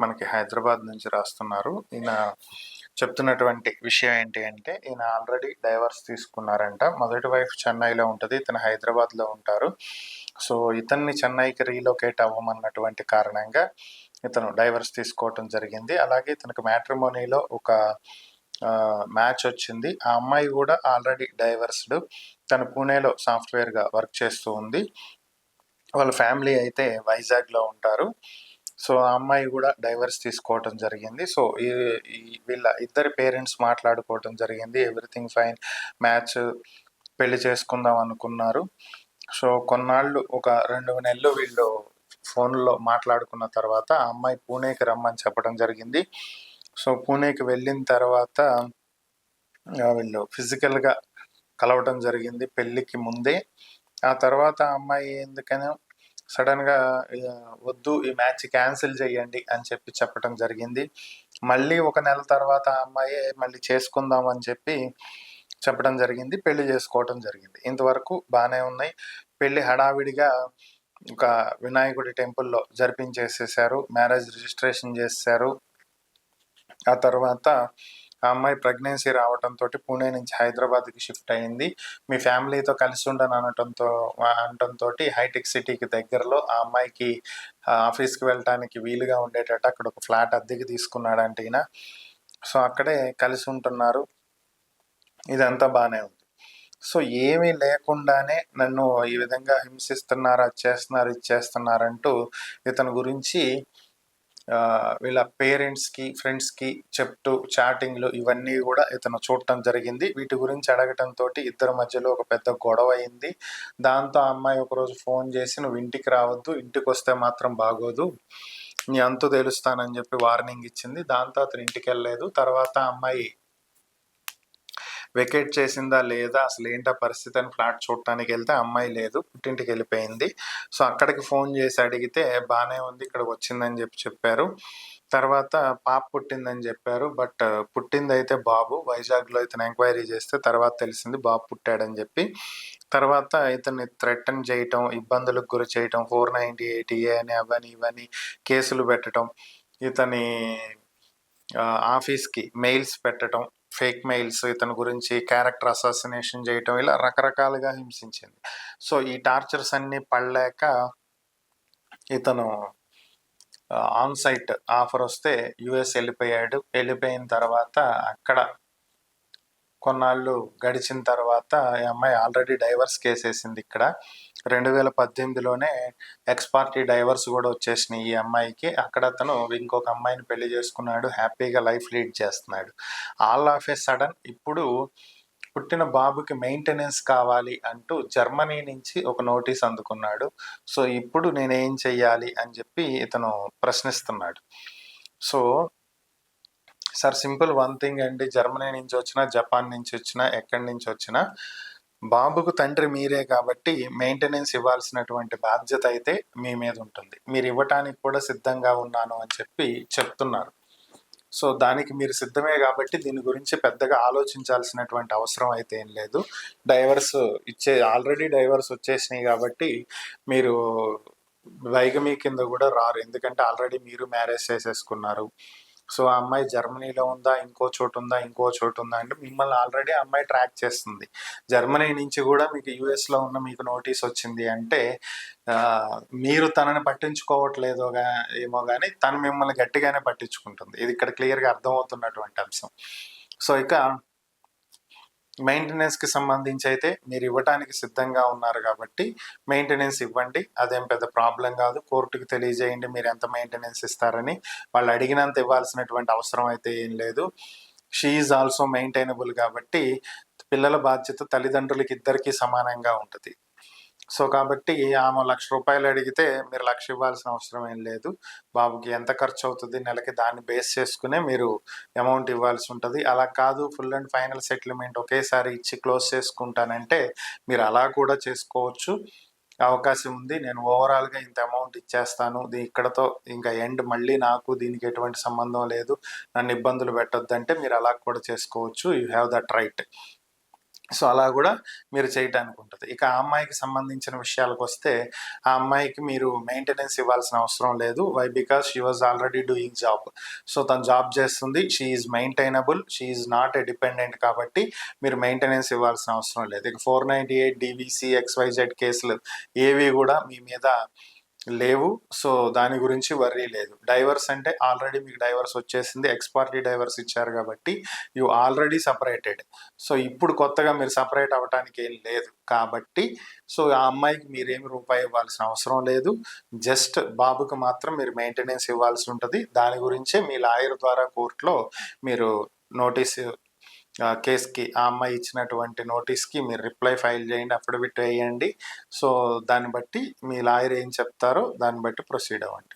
మనకి హైదరాబాద్ నుంచి రాస్తున్నారు. ఈయన చెప్తున్నటువంటి విషయం ఏంటి అంటే ఈయన ఆల్రెడీ డైవర్స్ తీసుకున్నారంట. మొదటి వైఫ్ చెన్నైలో ఉంటుంది ఇతను హైదరాబాద్లో ఉంటారు. సో ఇతన్ని చెన్నైకి రీలొకేట్ అవ్వమన్నటువంటి కారణంగా ఇతను డైవర్స్ తీసుకోవటం జరిగింది. అలాగే ఇతనికి మ్యాట్రిమోనీలో ఒక మ్యాచ్ వచ్చింది. ఆ అమ్మాయి కూడా ఆల్రెడీ డైవర్స్డ్. తను పూణేలో సాఫ్ట్వేర్గా వర్క్ చేస్తూ ఉంది. వాళ్ళ ఫ్యామిలీ అయితే వైజాగ్లో ఉంటారు. సో ఆ అమ్మాయి కూడా డైవర్స్ తీసుకోవటం జరిగింది. సో ఈ వీళ్ళ ఇద్దరి పేరెంట్స్ మాట్లాడుకోవటం జరిగింది. ఎవ్రీథింగ్ ఫైన్ మ్యాచ్ పెళ్ళి చేసుకుందాం అనుకున్నారు. సో కొన్నాళ్ళు ఒక రెండు నెలలు వీళ్ళు ఫోన్లో మాట్లాడుకున్న తర్వాత ఆ అమ్మాయి పూణేకి రమ్మని చెప్పడం జరిగింది. సో పూణేకి వెళ్ళిన తర్వాత వీళ్ళు ఫిజికల్గా కలవటం జరిగింది పెళ్ళికి ముందే. ఆ తర్వాత అమ్మాయి ఎందుకని సడన్గా "ఇక వద్దు ఈ మ్యాచ్ క్యాన్సిల్ చేయండి అని చెప్పి చెప్పడం జరిగింది. మళ్ళీ ఒక నెల తర్వాత ఆ అమ్మాయి మళ్ళీ చేసుకుందాం అని చెప్పి చెప్పడం జరిగింది. పెళ్ళి చేసుకోవటం జరిగింది. ఇంతవరకు బాగానే ఉన్నాయి. పెళ్ళి హడావిడిగా ఒక వినాయకుడి టెంపుల్లో జరిపించేసేసారు మ్యారేజ్ రిజిస్ట్రేషన్ చేశారు ఆ తర్వాత ఆ అమ్మాయి ప్రెగ్నెన్సీ రావడంతో పూణే నుంచి హైదరాబాద్కి షిఫ్ట్ అయింది. మీ ఫ్యామిలీతో కలిసి ఉండను అనటంతో అనటంతో హైటెక్ సిటీకి దగ్గరలో ఆ అమ్మాయికి ఆఫీస్కి వెళ్ళటానికి వీలుగా ఉండేటట్టు అక్కడ ఒక ఫ్లాట్ అద్దెకి తీసుకున్నాడంటే ఈయన. సో అక్కడే కలిసి ఉంటున్నారు. ఇదంతా బాగానే ఉంది. సో ఏమీ లేకుండానే నన్ను ఈ విధంగా హింసిస్తున్నారు అది చేస్తున్నారు ఇది చేస్తున్నారంటూ ఇతని గురించి వీళ్ళ పేరెంట్స్కి ఫ్రెండ్స్కి చెప్తూ చాటింగ్లు ఇవన్నీ కూడా ఇతను చూడటం జరిగింది. వీటి గురించి అడగటంతో ఇద్దరి మధ్యలో ఒక పెద్ద గొడవ అయింది. దాంతో ఆ అమ్మాయి ఒకరోజు ఫోన్ చేసి నువ్వు ఇంటికి రావద్దు ఇంటికి వస్తే మాత్రం బాగోదు నీ అంతు తెలుస్తానని చెప్పి వార్నింగ్ ఇచ్చింది. దాంతో అతను ఇంటికి వెళ్ళలేదు తర్వాత అమ్మాయి వెకేట్ చేసిందా లేదా అసలు ఏంటా పరిస్థితి అని ఫ్లాట్ చూడటానికి వెళ్తే అమ్మాయి లేదు పుట్టింటికి వెళ్ళిపోయింది. సో అక్కడికి ఫోన్ చేసి అడిగితే బాగానే ఉంది ఇక్కడికి వచ్చిందని చెప్పి చెప్పారు. తర్వాత పాప పుట్టిందని చెప్పారు. బట్ పుట్టింది అయితే బాబు వైజాగ్లో ఇతను ఎంక్వైరీ చేస్తే తర్వాత తెలిసింది బాబు పుట్టాడని చెప్పి. తర్వాత ఇతన్ని థ్రెటన్ చేయటం ఇబ్బందులకు గురి చేయటం ఫోర్ నైంటీ ఎయిట్ ఏ అని అవని ఇవని కేసులు పెట్టడం ఇతని ఆఫీస్కి మెయిల్స్ పెట్టడం ఫేక్ మెయిల్స్ ఇతని గురించి క్యారెక్టర్ అసాసినేషన్ చేయటం ఇలా రకరకాలుగా హింసించింది. సో ఈ టార్చర్స్ అన్నీ పడలేక ఇతను ఆన్ సైట్ ఆఫర్ వస్తే యుఎస్ వెళ్ళిపోయాడు. వెళ్ళిపోయిన తర్వాత అక్కడ కొన్నాళ్ళు గడిచిన తర్వాత ఈ అమ్మాయి ఆల్రెడీ డైవర్స్ కేసు వేసింది ఇక్కడ. రెండు వేల పద్దెనిమిదిలోనే ఎక్స్ పార్టీ డైవర్స్ కూడా వచ్చేసినాయి ఈ అమ్మాయికి. అక్కడ అతను ఇంకొక అమ్మాయిని పెళ్ళి చేసుకున్నాడు హ్యాపీగా లైఫ్ లీడ్ చేస్తున్నాడు. ఆల్ ఆఫ్ ఏ సడన్ ఇప్పుడు పుట్టిన బాబుకి మెయింటెనెన్స్ కావాలి అంటూ జర్మనీ నుంచి ఒక నోటీస్ అందుకున్నాడు. సో ఇప్పుడు నేనేం చెయ్యాలి అని చెప్పి ఇతను ప్రశ్నిస్తున్నాడు. So sir simple one thing అండి. జర్మనీ నుంచి వచ్చినా జపాన్ నుంచి వచ్చినా ఎక్కడి నుంచి వచ్చినా బాబుకు తండ్రి మీరే కాబట్టి మెయింటెనెన్స్ ఇవ్వాల్సినటువంటి బాధ్యత అయితే మీ మీద ఉంటుంది. మీరు ఇవ్వటానికి కూడా సిద్ధంగా ఉన్నాను అని చెప్పి చెప్తున్నారు. సో దానికి మీరు సిద్ధమే కాబట్టి దీని గురించి పెద్దగా ఆలోచించాల్సినటువంటి అవసరం అయితే ఏం లేదు. డైవర్స్ ఇచ్చే ఆల్రెడీ డైవర్స్ వచ్చేసినాయి కాబట్టి మీరు వైగమీ కింద కూడా రారు. ఎందుకంటే ఆల్రెడీ మీరు మ్యారేజ్ చేసేసుకున్నారు. సో ఆ అమ్మాయి జర్మనీలో ఉందా ఇంకో చోటు ఉందా ఇంకో చోటు ఉందా అంటే మిమ్మల్ని ఆల్రెడీ అమ్మాయి ట్రాక్ చేస్తుంది. జర్మనీ నుంచి కూడా మీకు యుఎస్లో ఉన్న మీకు నోటీస్ వచ్చింది అంటే మీరు తనని పట్టించుకోవట్లేదో గా- ఏమో కానీ తను మిమ్మల్ని గట్టిగానే పట్టించుకుంటుంది. ఇది ఇక్కడ క్లియర్గా అర్థమవుతున్నటువంటి అంశం. సో ఇక మెయింటెనెన్స్కి సంబంధించి అయితే మీరు ఇవ్వటానికి సిద్ధంగా ఉన్నారు కాబట్టి మెయింటెనెన్స్ ఇవ్వండి. అదేం పెద్ద ప్రాబ్లం కాదు. కోర్టుకి తెలియజేయండి మీరు ఎంత మెయింటెనెన్స్ ఇస్తారని. వాళ్ళు అడిగినంత ఇవ్వాల్సినటువంటి అవసరం అయితే ఏం లేదు. షీ ఈజ్ ఆల్సో మెయింటైనబుల్ కాబట్టి పిల్లల బాధ్యత తల్లిదండ్రులకి ఇద్దరికీ సమానంగా ఉంటుంది. సో కాబట్టి ఆమె లక్ష రూపాయలు అడిగితే మీరు లక్ష ఇవ్వాల్సిన అవసరం ఏం లేదు. బాబుకి ఎంత ఖర్చు అవుతుంది నెలకి దాన్ని బేస్ చేసుకునే మీరు అమౌంట్ ఇవ్వాల్సి ఉంటుంది. అలా కాదు ఫుల్ అండ్ ఫైనల్ సెటిల్మెంట్ ఒకేసారి ఇచ్చి క్లోజ్ చేసుకుంటానంటే మీరు అలా కూడా చేసుకోవచ్చు. అవకాశం ఉంది. నేను ఓవరాల్గా ఇంత అమౌంట్ ఇచ్చేస్తాను. ఇక్కడతో ఇంకా ఎండ్ మళ్ళీ నాకు దీనికి ఎటువంటి సంబంధం లేదు. నన్ను ఇబ్బందులు పెట్టొద్దంటే మీరు అలా కూడా చేసుకోవచ్చు. You have that right. So అలా కూడా మీరు చేయటానికి ఉంటుంది ఇక ఆ అమ్మాయికి సంబంధించిన విషయాలకు వస్తే ఆ అమ్మాయికి మీరు మెయింటెనెన్స్ ఇవ్వాల్సిన అవసరం లేదు. Why because she was already doing job so తను జాబ్ చేస్తుంది. She is maintainable she is not a dependent కాబట్టి మీరు మెయింటెనెన్స్ ఇవ్వాల్సిన అవసరం లేదు. ఇక four ninety eight DVC XYZ కేసులు ఏవి కూడా మీ మీద లేవు. సో దాని గురించి వర్రీ లేదు. డైవర్స్ అంటే ఆల్రెడీ మీకు డైవర్స్ వచ్చేసింది. ఎక్స్పార్టీ డైవర్స్ ఇచ్చారు కాబట్టి యు ఆల్రెడీ సపరేటెడ్. సో ఇప్పుడు కొత్తగా మీరు సపరేట్ అవ్వటానికి ఏం లేదు కాబట్టి సో ఆ అమ్మాయికి మీరేమి రూపాయి ఇవ్వాల్సిన అవసరం లేదు. జస్ట్ బాబుకి మాత్రం మీరు మెయింటెనెన్స్ ఇవ్వాల్సి ఉంటుంది. దాని గురించే మీ లాయర్ ద్వారా కోర్టులో మీరు నోటీస్ కేస్కి ఆ అమ్మాయి ఇచ్చినటువంటి నోటీస్కి మీరు రిప్లై ఫైల్ చేయండి అఫిడవిట్ వేయండి. సో దాన్ని బట్టి మీ లాయర్ ఏం చెప్తారో దాన్ని బట్టి ప్రొసీడ్ అవ్వండి.